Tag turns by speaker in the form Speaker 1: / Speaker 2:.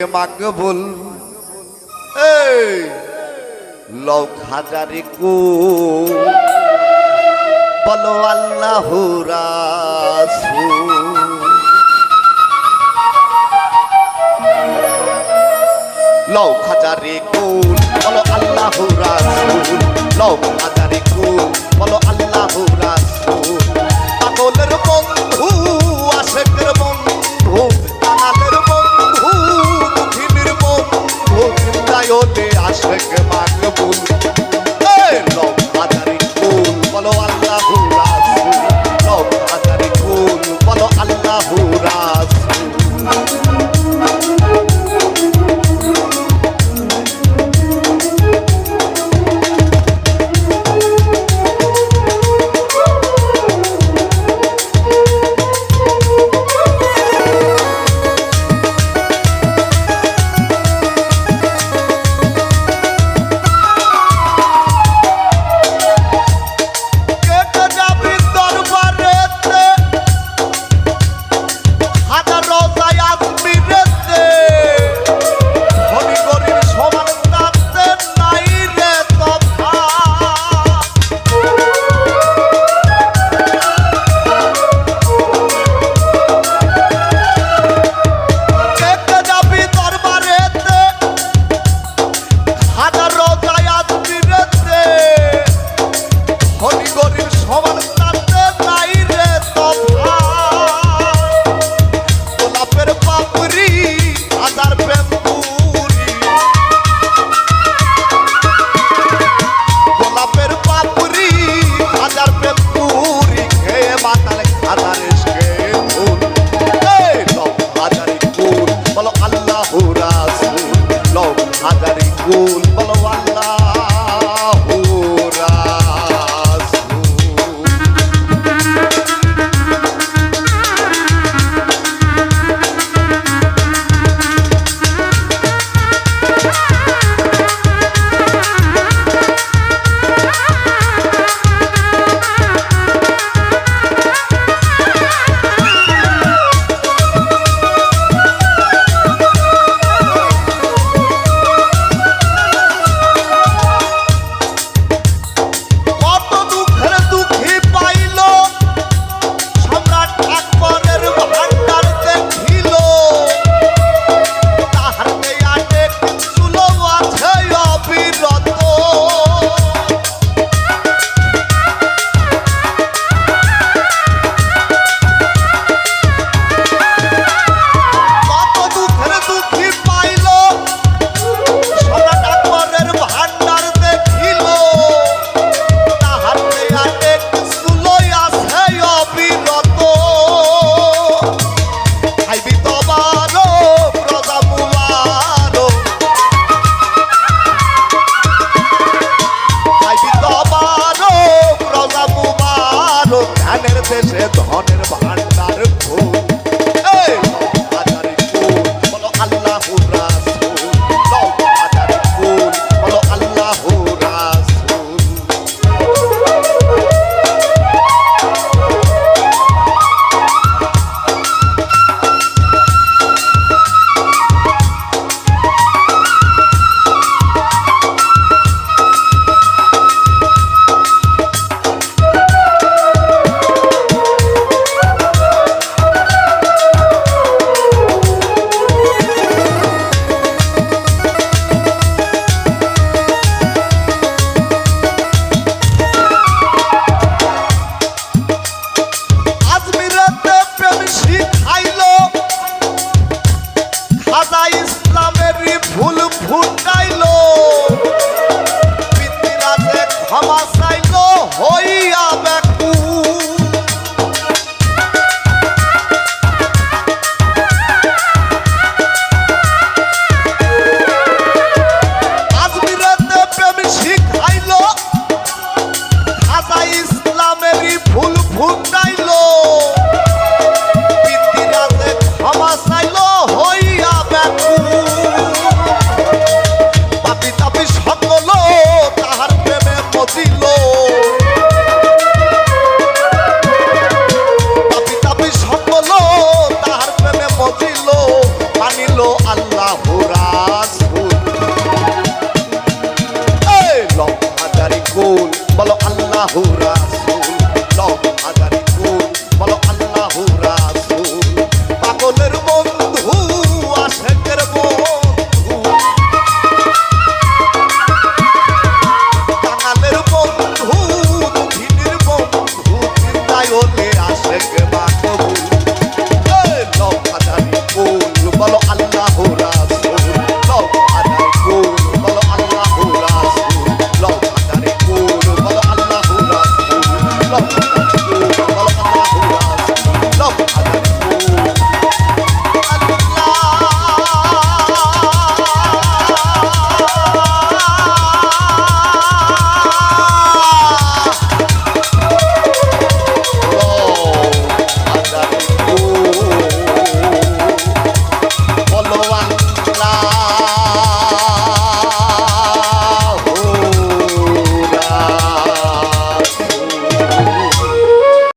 Speaker 1: মাগবুল এই, লোক হাজারে কু। বলো আল্লাহ রাসু লোক হাজারে কুল বলো আল্লাহ রাসুল। লোক estar perto. ফুল ফুটাইল আল্লাহ রাসুল এই লম্বাদারি গোল বলো আল্লাহ রাসুল লম্বাদারি গোল বলো আল্লাহ রাসুল পাগলের বন্ধু আশেকের বন্ধু কাঙালের বন্ধু দুঃখিনীর বন্ধু চিন্তায়